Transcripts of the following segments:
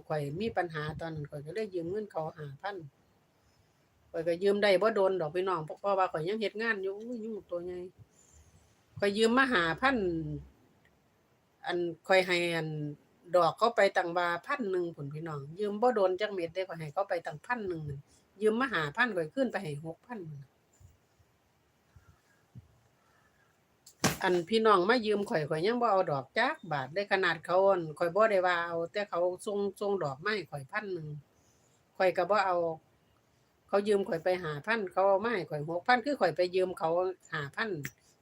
กข่อยมีปัญหาตอนนั้นข่อยก็เลยยืมเงินเขาหาพันข่อยก็ยืมได้บ่โดนดอกพี่น้องเพราะว่าข่อยยังเฮ็ดงานอยู่ยุ่งตัวใหญ่ข่อยยืมมาหาพันอันข่อยให้อันดอกเขาไปตั้งว่าพันหนึ่งผุนพี่น้อง ยืมบ่โดนจักเม็ดได้ข่อยให้เขาไปตั้งพันหนึ่งยืมมาหาพันข่อยขึ้นไปให้หกพัน อันพี่น้องมายืมข่อยข่อยยังบ่เอาดอกจักบาทได้ขนาดเขาอั่นข่อยบ่ได้ว่าเอาแต่เขาส่งส่งดอกไม้ข่อยพันหนึ่งข่อยก็บ่เอา เขายืมข่อยไปหาพันเขาเอามาให้ข่อยหกพันคือข่อยไปยืมเขาหาพัน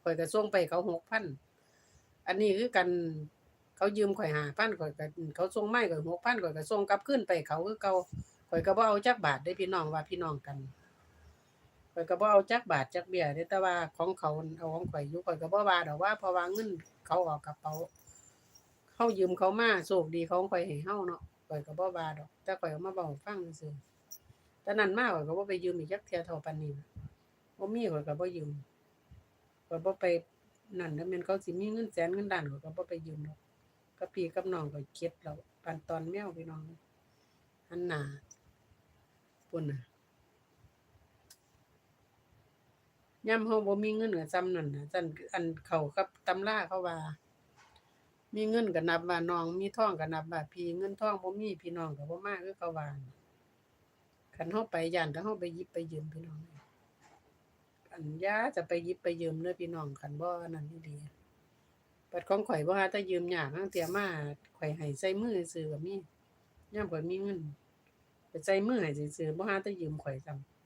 ข่อยก็ส่งไปเขาหกพันอันนี้คือกันเขายืมข่อยหาพันข่อยก็เขาส่งไม้ข่อยหกพันข่อยก็ส่งกลับคืนไปเขาคือเก่าข่อยก็บ่เอาจักบาทได้พี่น้องว่าพี่น้องกัน ข่อยก็บ่เอาจักบาทจักเบี้ยเด้แต่ว่าของเขาเอาของข่อยอยู่ข่อยก็บ่ว่าดอกว่าเพราะว่าเงินเขาออกกระเป๋าเขายืมเขามาโชคดีเขาของข่อยให้เฮาเนาะข่อยก็บ่ว่าดอก แต่ข่อยเอามาเว้าฟังซื่อๆแต่นั้นมาข่อยก็บ่ไปยืมอีกจักเที่ยเท่าปานนี้บ่มีข่อยก็บ่ยืมข่อยบ่ไปนั่นแล้วแม่นเขาสิมีเงินแสนเงินล้านข่อยก็บ่ไปยืมดอกกับพี่กับน้องก็เก็บแล้วปานตอนแมวพี่น้องหันหน้าปุ่นน่ะ ยามเฮาบ่มีเงินก็ซ้ำนั่นน่ะซั่นอันเขากับตำราเขาว่า มีเงินก็นับว่าน้อง มีทองก็นับว่าพี่เงินทองบ่มีพี่น้องก็บ่มาคือเขาว่าคันเฮาไปย่านถ้าเฮาไปหยิบไปยืมพี่น้องอันยาจะไปหยิบไปยืมเด้อพี่น้องคันบ่อันนั้นอีหลีบัดของข่อยบ่หาแต่ยืมยากทางเที่ยมาข่อยให้ใส่มือซื่อก็มียามข่อยมีเงินไปใส่มือให้ซื่อบ่หาแต่ยืมข่อยซ้ำ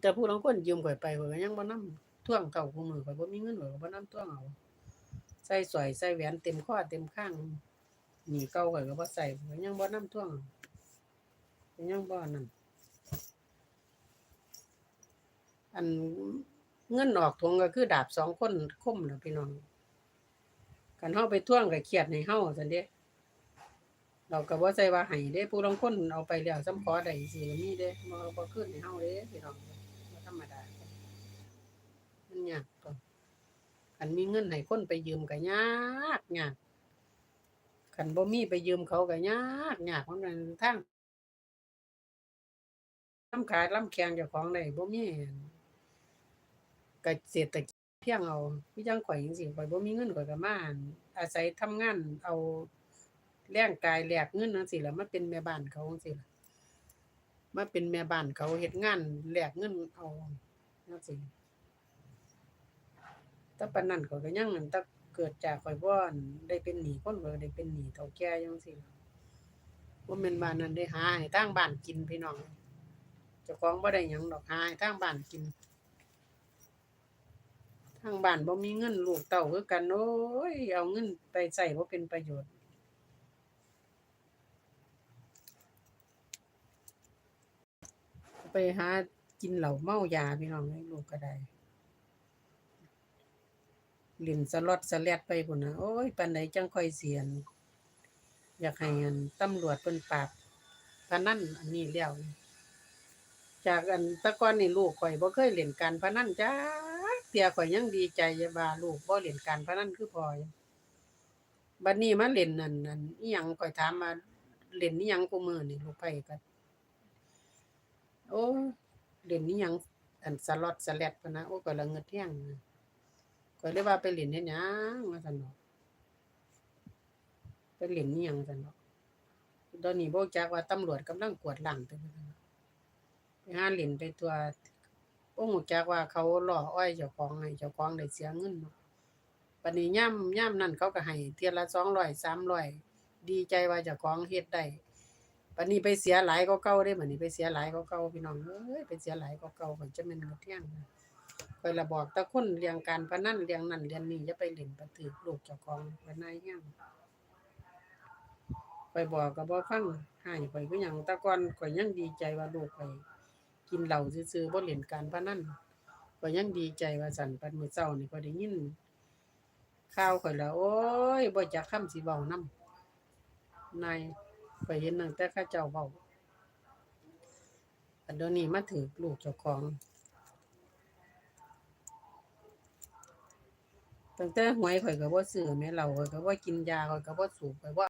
แต่ผู้ลางคนยืมข่อยไปข่อยก็ยังบ่นำท่วงเขาผู้มือข่อยบ่มีเงินข่อยก็บ่นำท่วงเอาใส่สร้อยใส่แหวนเต็มคอเต็มข้างหนีเก่าข่อยก็บ่ใส่ข่อยยังบ่นำท่วงเอายังบ่นั่นอันเงินออกทวงก็คือดาบสองคนคมนะพี่น้องกันเฮาไปท่วงก็เครียดในเฮาซั่นเด้เราก็บ่ใช่ว่าให้เด้ผู้ลางคนเอาไปแล้วซ้ำขอได้สิมีเด้บ่บ่คืนให้เฮาเด้พี่น้อง ธรรมดา มันยากตัวคันมีเงินให้คนไปยืมก็ยากยากคันบ่มีไปยืมเขาก็ยากยากมันเป็นทางลำขาดลำแข็งเจ้าของได้บ่มีก็เศรษฐกิจเพียงเอาคือจังข่อยจังซี่ข่อยบ่มีเงินข่อยก็มาอั่นอาศัยทำงานเอาแรงกายแลกเงินจังซี่ล่ะมาเป็นแม่บ้านเขาจังซี่ล่ะ มาเป็นแม่บ้านเขาเฮ็ดงานแลกเงินเอาจังซี่แต่ปานนั้นข่อยก็ยังอั่นแต่เกิดจากข่อยบ่อั่นได้เป็นหนี้คนข่อได้เป็นหนี้เฒ่าแก่จังซี่ล่ะบ่แม่นว่านนั้นได้หาให้ทางบ้านกินพี่น้องเจ้าของบ่ได้หยังดอกหาให้ทางบ้านกินทางบ้านบ่มีเงินลูกเต้าคือกันโอ้ยเอาเงินไปใช้บ่เป็นประโยชน์ ไปหากินเหล้าเมายาพี่น้องเอ้ลูกก็ได้เล่นสลอตสแลตไปพุ่นนะโอ้ยปานใดจังค่อยเสียน อยากให้อันตำรวจเพิ่นปราบพนันอันนี้แล้วจากอันตะก่อนนี่ลูกข่อยบ่เคยเล่นการพนันจ้าเที่ยข่อยยังดีใจอยู่ว่าลูกบ่เล่นการพนันคือพอยู่บัดนี้มาเล่นนั่นนั่นอีหยังข่อยถามว่าเล่นอีหยังกูมือนี่ลูกไผก็ โอ้เล่นอีหยังอันสล็อตสแลตพุ่นะโอ้ก็ละเงิดแฮงข่อยเลยว่าไปเล่นเฮ็ดหยังว่าซั่นเนาะไปเล่นอีหยังซั่นเนาะตอนนี้บ่จักว่าตำรวจกำลังกวดหล้างตัวซั่นเนาะไปหาเล่นไปตัวบ่ฮู้จักว่าเขาล่ออ้อยเจ้าของให้เจ้าของได้เสียเงินเนาะบัดนี้ยามยามนั้นเขาก็ให้เที่ยละ200 300ดีใจว่าเจ้าของเฮ็ดได้ บัดนี้ไปเสียหลายกว่าเก่าเด้บัดนี้ไปเสียหลายกว่าเก่าพี่น้องเอ้ยไปเสียหลายกว่าเก่าก็จะแม่นหมดเที่ยงข้อยละบอกต่คนเรื่องการพนันเรื่องนั้นเรื่องนี้อย่าไปเล่นไปถือลูกเจ้าของไว้นายแฮงข้อยบอกก็บ่ฟังให้ข้อยคือหยังต่ก่อนข้อยยังดีใจว่าลูกข้อยกินเหล้าซื่อๆบ่เล่นการพนันก็ยังดีใจว่าซั่นปัดมื้อเช้านี่ก็ได้ยินข่าวข่อยแล้วโอ๊ยบ่จักคำสิเว้านำนาย ข้อยเห็นตั้งแต่ข้าเจ้าเบาอันเดี๋ยวนี้มาถือลูกเจ้าของตั้งแต่หวยข่อยก็บ่ซื้อแม่เหล้าข่อยก็บ่กินยาข่อยก็บ่สูบข่อยบ่